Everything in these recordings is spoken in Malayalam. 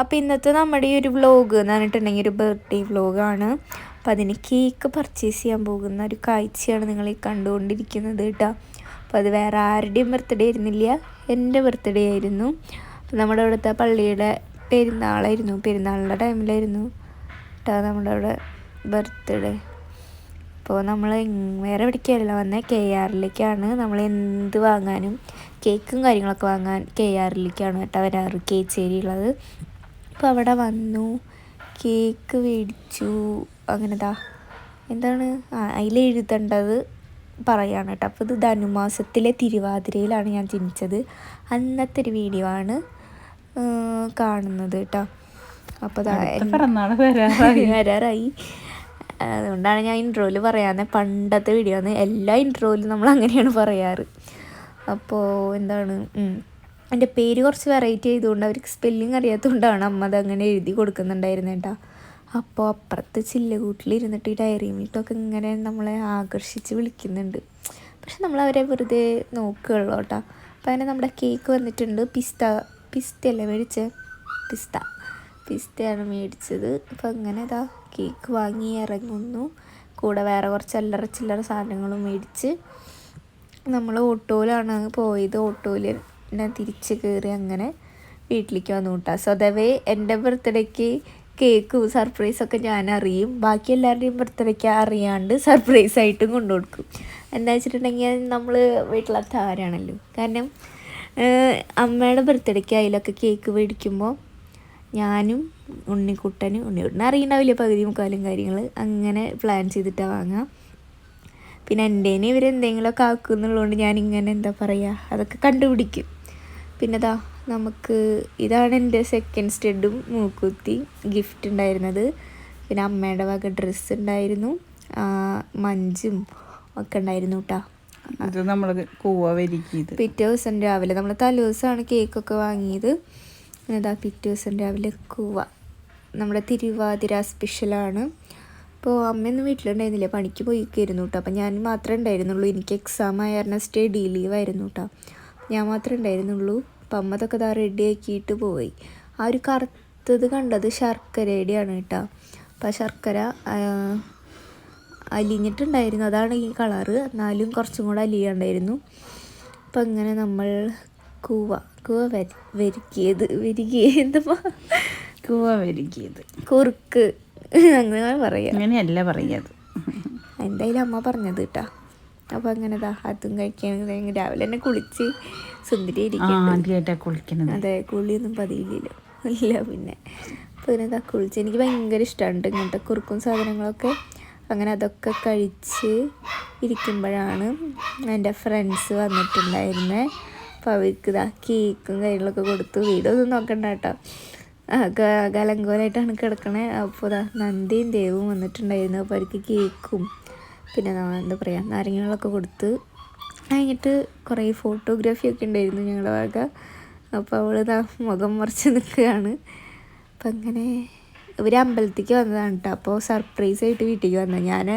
അപ്പോൾ ഇന്നത്തെ നമ്മുടെ ഈ ഒരു വ്ലോഗ് എന്ന് പറഞ്ഞിട്ടുണ്ടെങ്കിൽ ഒരു ബർത്ത്ഡേ വ്ലോഗാണ് അപ്പോൾ അതിന് കേക്ക് പർച്ചേസ് ചെയ്യാൻ പോകുന്ന ഒരു കാഴ്ചയാണ് നിങ്ങൾ ഈ കണ്ടുകൊണ്ടിരിക്കുന്നത് കേട്ടോ. അപ്പോൾ അത് വേറെ ആരുടെയും ബർത്ത്ഡേ ആയിരുന്നില്ല എന്റെ ബർത്ത്ഡേ ആയിരുന്നു. അപ്പോൾ നമ്മുടെ അവിടുത്തെ പള്ളിയുടെ പെരുന്നാളായിരുന്നു പെരുന്നാളിന്റെ ടൈമിലായിരുന്നു കേട്ടോ നമ്മുടെ അവിടെ ബർത്ത്ഡേ അപ്പോൾ നമ്മൾ വേറെ എവിടേക്കല്ല വന്നത് കെ ആറിലേക്കാണ്. നമ്മൾ എന്ത് വാങ്ങാനും കേക്കും കാര്യങ്ങളൊക്കെ വാങ്ങാൻ കെ ആറിലേക്കാണ് കേട്ടോ വരാറ് കേച്ചേരിയുള്ളത് അപ്പോൾ അവിടെ വന്നു കേക്ക് മേടിച്ചു അങ്ങനെതാ എന്താണ്? ആ അതിൽ എഴുതേണ്ടത് പറയാണ് കേട്ടോ. അപ്പോൾ ഇത് ധനുമാസത്തിലെ തിരുവാതിരയിലാണ് ഞാൻ ജനിച്ചത്. അന്നത്തെ ഒരു വീഡിയോ ആണ് കാണുന്നത് കേട്ടോ. അപ്പോൾ വരാറായി. അതുകൊണ്ടാണ് ഞാൻ ഇൻട്രോയിൽ പറയാതെ പണ്ടത്തെ വീഡിയോ ആണ്. എല്ലാ ഇൻട്രോയിലും നമ്മൾ അങ്ങനെയാണ് പറയാറ്. അപ്പോൾ എന്താണ്. എന്റെ പേര് കുറച്ച് വെറൈറ്റി ആയതുകൊണ്ട് അവർക്ക് സ്പെല്ലിങ് അറിയാത്തതുകൊണ്ടാണ് അമ്മ അത് അങ്ങനെ എഴുതി കൊടുക്കുന്നുണ്ടായിരുന്നു കേട്ടോ അപ്പോൾ അപ്പുറത്ത് ചില്ലുകൂട്ടിലിരുന്നിട്ട് ഈ ഡയറി മീറ്റൊക്കെ ഇങ്ങനെ നമ്മളെ ആകർഷിച്ച് വിളിക്കുന്നുണ്ട്. പക്ഷെ നമ്മൾ അവരെ വെറുതെ നോക്കുകയുള്ളൂ കേട്ടോ. അപ്പോൾ അങ്ങനെ നമ്മുടെ കേക്ക് വന്നിട്ടുണ്ട്. പിസ്ത പിസ്തയല്ലേ മേടിച്ച്? പിസ്ത. പിസ്തയാണ് മേടിച്ചത്. അപ്പോൾ അങ്ങനെ ഇതാ കേക്ക് വാങ്ങി ഇറങ്ങുന്നു. കൂടെ വേറെ കുറച്ച് അല്ലറ ചില്ലറ സാധനങ്ങളും മേടിച്ച്. നമ്മൾ ഓട്ടോയിലാണ് പോയത്. ഓട്ടോയിൽ ഞാൻ തിരിച്ച് കയറി അങ്ങനെ വീട്ടിലേക്ക് വന്നു കൂട്ടാം സോ അതേവേ എന്റെ ബർത്ത്ഡേക്ക് കേക്ക് സർപ്രൈസൊക്കെ ഞാൻ അറിയും ബാക്കി എല്ലാവരുടെയും ബർത്ത്ഡേക്ക് അറിയാണ്ട് സർപ്രൈസ് ആയിട്ടും കൊണ്ടു കൊടുക്കും. എന്താ വെച്ചിട്ടുണ്ടെങ്കിൽ നമ്മൾ വീട്ടിലത്തെ ആരാണല്ലോ കാരണം അമ്മയുടെ ബർത്ത്ഡേക്ക് അതിലൊക്കെ കേക്ക് മേടിക്കുമ്പോൾ ഞാനും ഉണ്ണിക്കുട്ടനും ഉണ്ണിക്കുട്ടനെ അറിയണ്ടാവില്ല പകുതി മുക്കാലും കാര്യങ്ങൾ അങ്ങനെ പ്ലാൻ ചെയ്തിട്ടാണ് വാങ്ങാം. പിന്നെ എന്റെ ഇവരെന്തെങ്കിലുമൊക്കെ ആക്കുന്നുള്ളതുകൊണ്ട് ഞാനിങ്ങനെ എന്താ പറയുക അതൊക്കെ കണ്ടുപിടിക്കും. പിന്നെ ദാ നമുക്ക് ഇതാണ് എന്റെ സെക്കൻഡ് സ്റ്റെഡും മൂക്കുത്തി ഗിഫ്റ്റ് ഉണ്ടായിരുന്നത്. പിന്നെ അമ്മയുടെ വക ഡ്രസ്സ് ഉണ്ടായിരുന്നു. മഞ്ചും ഒക്കെ ഉണ്ടായിരുന്നു കേട്ടോ ഇത് നമ്മൾ കൂവ വരിക്കിയത് പിറ്റേ ദിവസം രാവിലെ നമ്മൾ തലേ ദിവസമാണ് കേക്കൊക്കെ വാങ്ങിയത്. ഇതാ പിറ്റേ ദിവസം രാവിലെ കൂവ. നമ്മുടെ തിരുവാതിര സ്പെഷ്യലാണ് അപ്പോൾ അമ്മയൊന്നും വീട്ടിലുണ്ടായിരുന്നില്ല? പണിക്ക് പോയിക്കായിരുന്നു കേട്ടോ അപ്പം ഞാൻ മാത്രമേ ഉണ്ടായിരുന്നുള്ളൂ. എനിക്ക് എക്സാം ആയ കാരണം സ്റ്റഡി ലീവ് ആയിരുന്നു കേട്ടോ ഞാൻ മാത്രമേ ഉണ്ടായിരുന്നുള്ളൂ. അപ്പം അമ്മ അതൊക്കെ ഇതാ റെഡി പോയി. ആ ഒരു കറുത്തത് കണ്ടത് ശർക്കരയുടെയാണ് കേട്ടോ. അപ്പം ശർക്കര അലിഞ്ഞിട്ടുണ്ടായിരുന്നു. അതാണ് ഈ കളറ് എന്നാലും കുറച്ചും കൂടെ അലിയുണ്ടായിരുന്നു. അപ്പം അങ്ങനെ നമ്മൾ കൂവ കൂവ വരി വരിക്കിയത് വരികിയത് കൂവ വരികിയത്. കുറുക്ക്. അങ്ങനെ പറയാം. അങ്ങനെയല്ല പറയാത് എന്തായാലും അമ്മ പറഞ്ഞത് കേട്ടാ. അപ്പം അങ്ങനെ ദാഹാത്തും കഴിക്കാൻ കഴിക്കുകയാണെങ്കിൽ രാവിലെ തന്നെ കുളിച്ച് സുന്ദരി ഇരിക്കും കുളിക്കുന്നത്. അതെ കുളിയൊന്നും പതിയില്ലല്ലോ. ഇല്ല പിന്നെ. അപ്പോൾ പിന്നെ ഇതാ കുളിച്ച് എനിക്ക് ഭയങ്കര ഇഷ്ടമുണ്ട് ഇങ്ങനത്തെ കുറുക്കും സാധനങ്ങളൊക്കെ. അങ്ങനെ അതൊക്കെ കഴിച്ച് ഇരിക്കുമ്പോഴാണ് എന്റെ ഫ്രണ്ട്സ് വന്നിട്ടുണ്ടായിരുന്നത് അപ്പോൾ അവർക്ക് ഇതാ കേക്കും കാര്യങ്ങളൊക്കെ കൊടുത്തു. വീടൊന്നും നോക്കണ്ട കേട്ടോ. കലങ്കോലായിട്ടാണ് കിടക്കണേ. അപ്പോൾ ഇതാ നന്ദിയും ദേവും വന്നിട്ടുണ്ടായിരുന്നു. അപ്പോൾ അവർക്ക് കേക്കും പിന്നെ നമ്മൾ എന്താ പറയുക നാരങ്ങകളൊക്കെ കൊടുത്ത് കഴിഞ്ഞിട്ട് കുറേ ഫോട്ടോഗ്രാഫി ഒക്കെ ഉണ്ടായിരുന്നു ഞങ്ങളുടെ വക അപ്പോൾ അവൾ ഇതാ മുഖം മറിച്ച് നിൽക്കുകയാണ്. അപ്പം അങ്ങനെ ഇവർ അമ്പലത്തേക്ക് വന്നതാണ് കേട്ടോ അപ്പോൾ സർപ്രൈസ് ആയിട്ട് വീട്ടിലേക്ക് വന്നത് ഞാൻ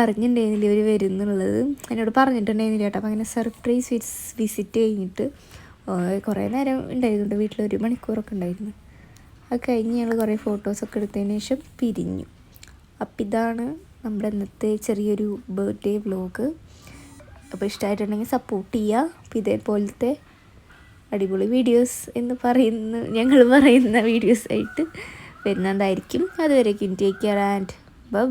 അറിഞ്ഞിട്ടുണ്ടായിരുന്നില്ല ഇവർ വരുന്നുള്ളത്. എന്നോട് പറഞ്ഞിട്ടുണ്ടായിരുന്നില്ല കേട്ടോ അപ്പോൾ അങ്ങനെ സർപ്രൈസ് വിസ് വിസിറ്റ് കഴിഞ്ഞിട്ട് കുറേ നേരം ഉണ്ടായിരുന്നു വീട്ടിൽ ഒരു മണിക്കൂറൊക്കെ ഉണ്ടായിരുന്നു. അത് കഴിഞ്ഞ് ഞങ്ങൾ കുറേ ഫോട്ടോസൊക്കെ എടുത്തതിന് ശേഷം പിരിഞ്ഞു. അപ്പം ഇതാണ് നമ്മുടെ ഇന്നത്തെ ചെറിയൊരു ബർത്ത്ഡേ വ്ലോഗ് അപ്പോൾ ഇഷ്ടമായിട്ടുണ്ടെങ്കിൽ സപ്പോർട്ട് ചെയ്യുക അപ്പോൾ ഇതേപോലത്തെ അടിപൊളി വീഡിയോസ് എന്ന് പറയുന്ന ഞങ്ങൾ പറയുന്ന വീഡിയോസ് ആയിട്ട് വരുന്നതായിരിക്കും. അതുവരേക്കും ടേക്ക് കെയർ ആൻഡ് ബൈ